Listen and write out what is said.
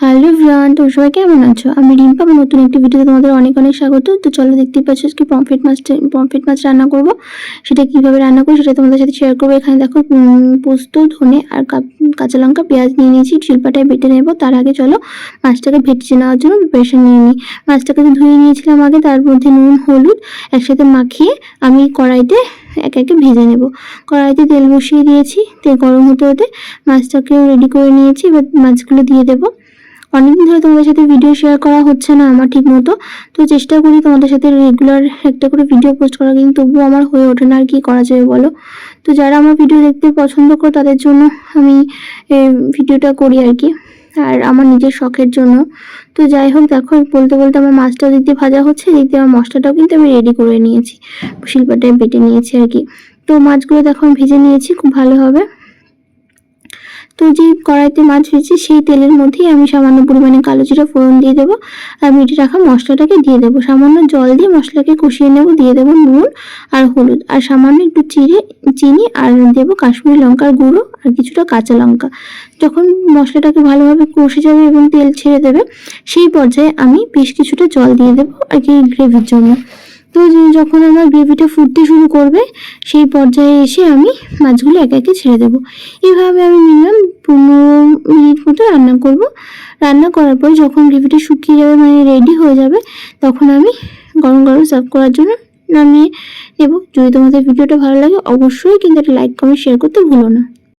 Hello ভিয়ান তোমরা সবাই কেমন আছো? আমি রিম্পা, আমার নতুন একটি ভিডিওতে তোমাদের অনেক অনেক স্বাগত। তো চলো দেখতেই পাচ্ছ আজকে পমফ্রেট মাছ পমফ্রেট মাছ রান্না করব। সেটা কীভাবে রান্না করব সেটা তোমাদের সাথে শেয়ার করব। এখানে দেখো পোস্ত, ধনে আর কাঁচা লঙ্কা, পেঁয়াজ নিয়ে নিয়েছি। শিল্পাটায় বেটে নেব। তার আগে চলো মাছটাকে ভেটে নেওয়ার জন্য প্রিপারেশন নিয়ে নিই। মাছটাকে ধুয়ে নিয়েছিলাম আগে, তার মধ্যে নুন, হলুদ একসাথে মাখিয়ে আমি কড়াইতে একে একে ভেজে নেব। কড়াইতে তেল বসিয়ে দিয়েছি, তেল গরম হতে হতে মাছটাকেও রেডি করে নিয়েছি। এবার মাছগুলো দিয়ে দেবো। অনেকদিন ধরে তোমাদের সাথে ভিডিও শেয়ার করা হচ্ছে না আমার ঠিক মতো। তো চেষ্টা করি তোমাদের সাথে রেগুলার একটা করে ভিডিও পোস্ট করা, কিন্তু তবুও আমার হয়ে ওঠে না আর কি করা যাবে বলো? তো যারা আমার ভিডিও দেখতে পছন্দ করো, তাদের জন্য আমি ভিডিওটা করি আর কি, আর আমার নিজের শখের জন্য। তো যাই হোক, দেখো, বলতে বলতে আমার মাছটাও দিক দিয়ে ভাজা হচ্ছে, দিক দিয়ে আমার মশলাটাও কিন্তু আমি রেডি করে নিয়েছি, শিল্পাটায় বেটে নিয়েছি আর কি। তো মাছগুলো দেখো আমি ভেজে নিয়েছি, খুব ভালো হবে। তো যে কড়াইতে মাছ ভেজে সেই তেলের মধ্যেই আমি সামান্য পরিমাণে কালো জিরা ফোড়ন দিয়ে দেবো আর মিটে রাখা মশলাটাকে দিয়ে দেবো। সামান্য জল দিয়ে মশলাকে কষিয়ে নেব, দিয়ে দেবো নুন আর হলুদ। আর সামান্য একটু চিড়ে, চিনি আর দেবো কাশ্মীরি লঙ্কার গুঁড়ো আর কিছুটা কাঁচা লঙ্কা। যখন মশলাটাকে ভালোভাবে কষে যাবে এবং তেল ছেড়ে দেবে, সেই পর্যায়ে আমি বেশ কিছুটা জল দিয়ে দেবো আর কি গ্রেভির জন্য। তো যখন আমার গ্রেভিটা ফুটতে শুরু করবে, সেই পর্যায়ে এসে আমি মাছগুলো একে একে ছেড়ে দেবো। এইভাবে আমি মিনিমাম পনেরো মিনিট মতো রান্না করব। রান্না করার পর যখন গ্রেভিটা শুকিয়ে যাবে মানে রেডি হয়ে যাবে, তখন আমি গরম গরম সার্ভ করার জন্য নামিয়ে নেব। যদি তোমাদের ভিডিওটা ভালো লাগে, অবশ্যই কিন্তু একটা লাইক কমেন্ট শেয়ার করতে ভুলো না।